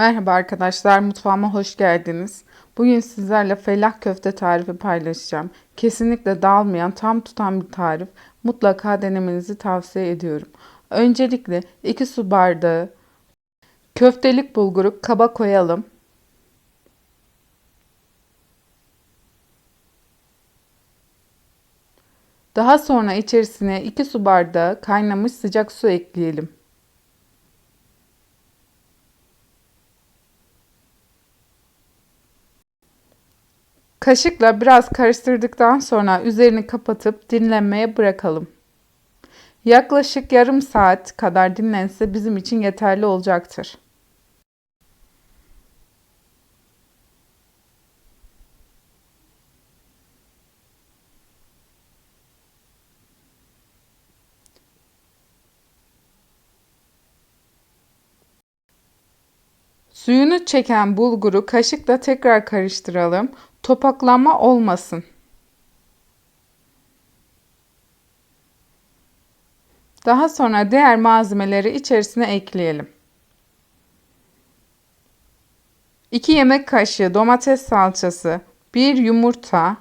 Merhaba arkadaşlar, mutfağıma hoş geldiniz. Bugün sizlerle fellah köfte tarifi paylaşacağım. Kesinlikle dağılmayan, tam tutan bir tarif. Mutlaka denemenizi tavsiye ediyorum. Öncelikle 2 su bardağı köftelik bulguru kaba koyalım. Daha sonra içerisine 2 su bardağı kaynamış sıcak su ekleyelim. Kaşıkla biraz karıştırdıktan sonra üzerini kapatıp dinlenmeye bırakalım. Yaklaşık yarım saat kadar dinlense bizim için yeterli olacaktır. Suyunu çeken bulguru kaşıkla tekrar karıştıralım. Topaklanma olmasın. Daha sonra diğer malzemeleri içerisine ekleyelim. 2 yemek kaşığı domates salçası, 1 yumurta,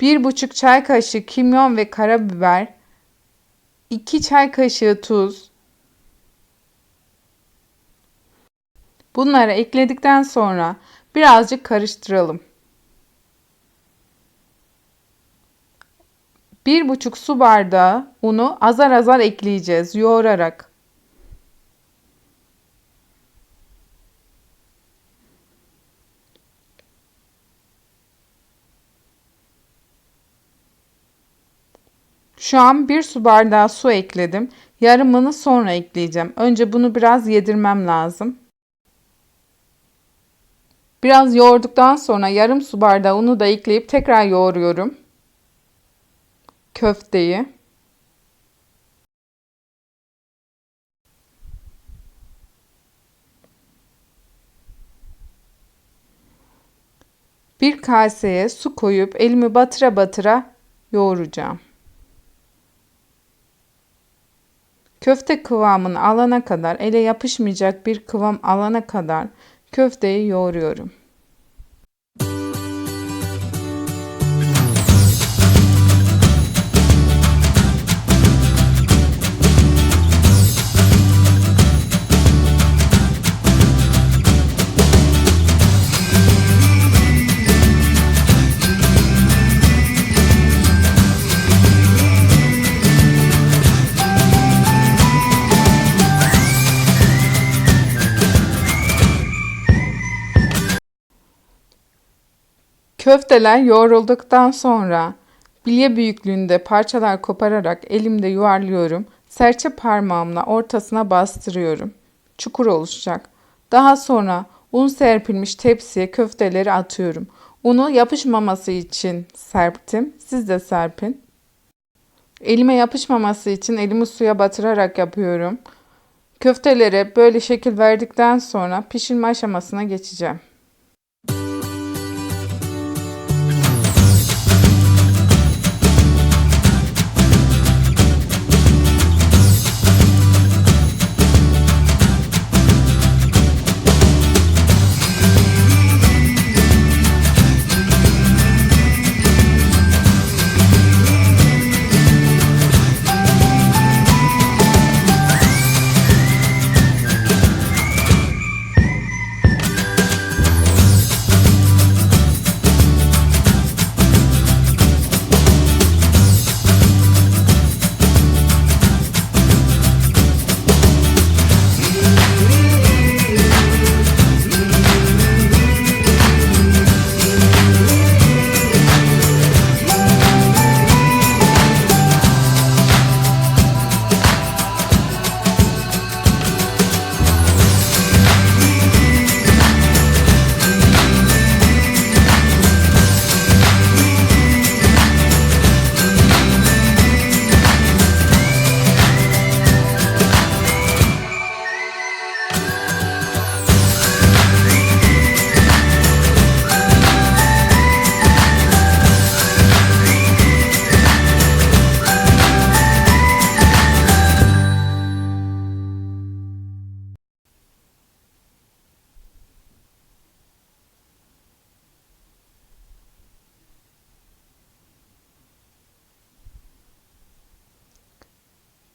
1,5 çay kaşığı kimyon ve karabiber, 2 çay kaşığı tuz, Bunları ekledikten sonra birazcık karıştıralım. Bir buçuk su bardağı unu azar azar ekleyeceğiz yoğurarak. Şu an bir su bardağı su ekledim. Yarımını sonra ekleyeceğim. Önce bunu biraz yedirmem lazım. Biraz yoğurduktan sonra yarım su bardağı unu da ekleyip tekrar yoğuruyorum. Köfteyi. Bir kaseye su koyup elimi batıra batıra yoğuracağım. Köfte kıvamını alana kadar, ele yapışmayacak bir kıvam alana kadar köfteyi yoğuruyorum. Köfteler yoğrulduktan sonra bilye büyüklüğünde parçalar kopararak elimde yuvarlıyorum. Serçe parmağımla ortasına bastırıyorum. Çukur oluşacak. Daha sonra un serpilmiş tepsiye köfteleri atıyorum. Unu yapışmaması için serptim. Siz de serpin. Elime yapışmaması için elimi suya batırarak yapıyorum. Köftelere böyle şekil verdikten sonra pişirme aşamasına geçeceğim.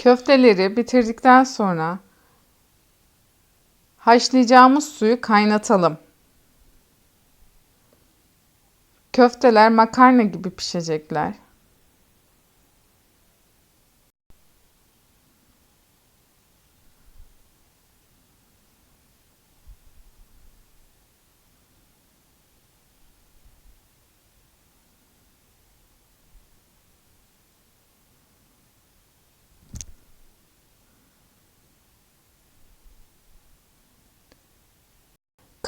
Köfteleri bitirdikten sonra haşlayacağımız suyu kaynatalım. Köfteler makarna gibi pişecekler.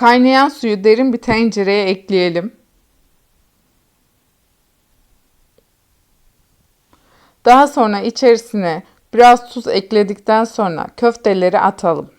Kaynayan suyu derin bir tencereye ekleyelim. Daha sonra içerisine biraz tuz ekledikten sonra köfteleri atalım.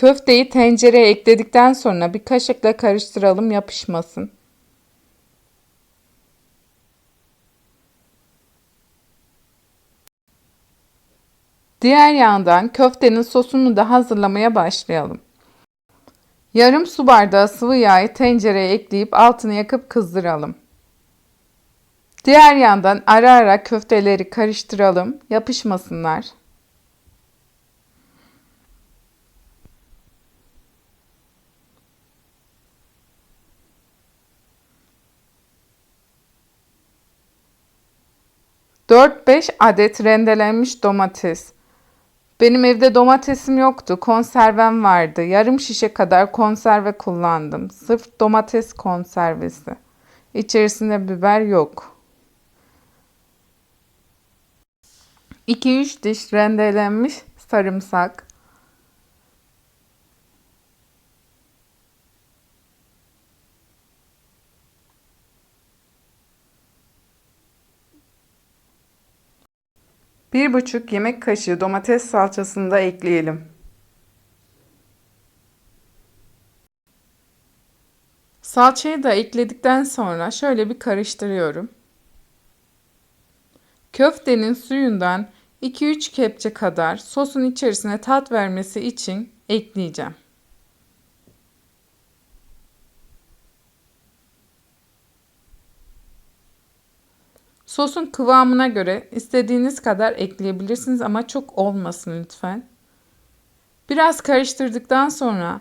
Köfteyi tencereye ekledikten sonra bir kaşıkla karıştıralım yapışmasın. Diğer yandan köftenin sosunu da hazırlamaya başlayalım. Yarım su bardağı sıvı yağı tencereye ekleyip altını yakıp kızdıralım. Diğer yandan ara ara köfteleri karıştıralım, yapışmasınlar. Dört beş adet rendelenmiş domates. Benim evde domatesim yoktu. Konservem vardı. Yarım şişe kadar konserve kullandım. Sırf domates konservesi. İçerisinde biber yok. 2-3 diş rendelenmiş sarımsak. Bir buçuk yemek kaşığı domates salçasını da ekleyelim. Salçayı da ekledikten sonra şöyle bir karıştırıyorum. Köftenin suyundan 2-3 kepçe kadar sosun içerisine tat vermesi için ekleyeceğim. Sosun kıvamına göre istediğiniz kadar ekleyebilirsiniz ama çok olmasın lütfen. Biraz karıştırdıktan sonra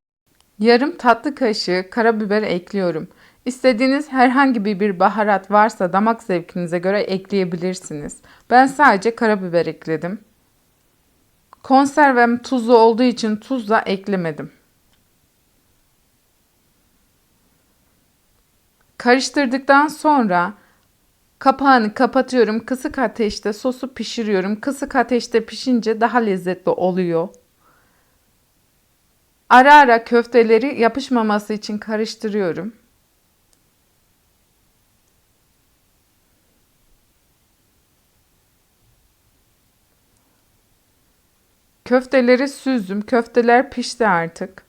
yarım tatlı kaşığı karabiber ekliyorum. İstediğiniz herhangi bir baharat varsa damak zevkinize göre ekleyebilirsiniz. Ben sadece karabiber ekledim. Konservem tuzlu olduğu için tuz da eklemedim. Karıştırdıktan sonra Kapağını kapatıyorum. Kısık ateşte sosu pişiriyorum. Kısık ateşte pişince daha lezzetli oluyor. Ara ara köfteleri yapışmaması için karıştırıyorum. Köfteleri süzdüm. Köfteler pişti artık.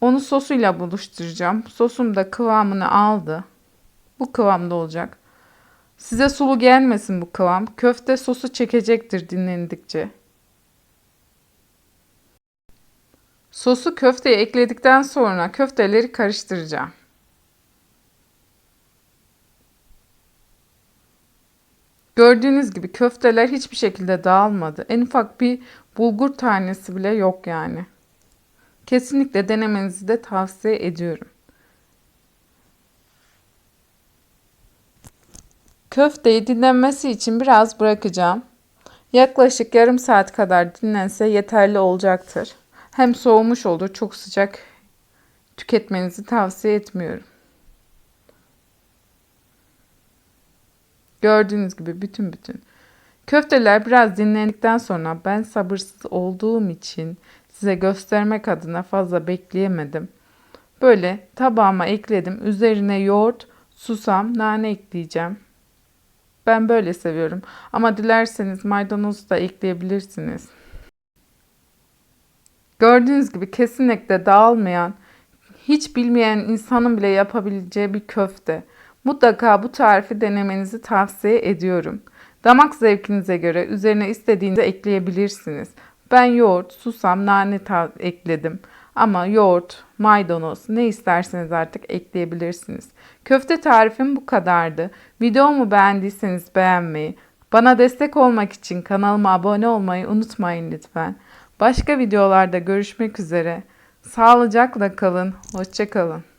Onu sosuyla buluşturacağım. Sosum da kıvamını aldı. Bu kıvamda olacak. Size sulu gelmesin bu kıvam. Köfte sosu çekecektir dinlendikçe. Sosu köfteye ekledikten sonra köfteleri karıştıracağım. Gördüğünüz gibi köfteler hiçbir şekilde dağılmadı. En ufak bir bulgur tanesi bile yok yani. Kesinlikle denemenizi de tavsiye ediyorum. Köfteyi dinlenmesi için biraz bırakacağım. Yaklaşık yarım saat kadar dinlense yeterli olacaktır. Hem soğumuş olur, çok sıcak tüketmenizi tavsiye etmiyorum. Gördüğünüz gibi bütün bütün. Köfteler biraz dinlendikten sonra ben sabırsız olduğum için size göstermek adına fazla bekleyemedim. Böyle tabağıma ekledim. Üzerine yoğurt, susam, nane ekleyeceğim. Ben böyle seviyorum. Ama dilerseniz maydanoz da ekleyebilirsiniz. Gördüğünüz gibi kesinlikle dağılmayan, Hiç bilmeyen insanın bile yapabileceği bir köfte. Mutlaka bu tarifi denemenizi tavsiye ediyorum. Damak zevkinize göre üzerine istediğinizi ekleyebilirsiniz. Ben yoğurt, susam, nane ekledim. Ama yoğurt, maydanoz ne isterseniz artık ekleyebilirsiniz. Köfte tarifim bu kadardı. Videomu beğendiyseniz beğenmeyi, bana destek olmak için kanalıma abone olmayı unutmayın lütfen. Başka videolarda görüşmek üzere. Sağlıcakla kalın, hoşça kalın.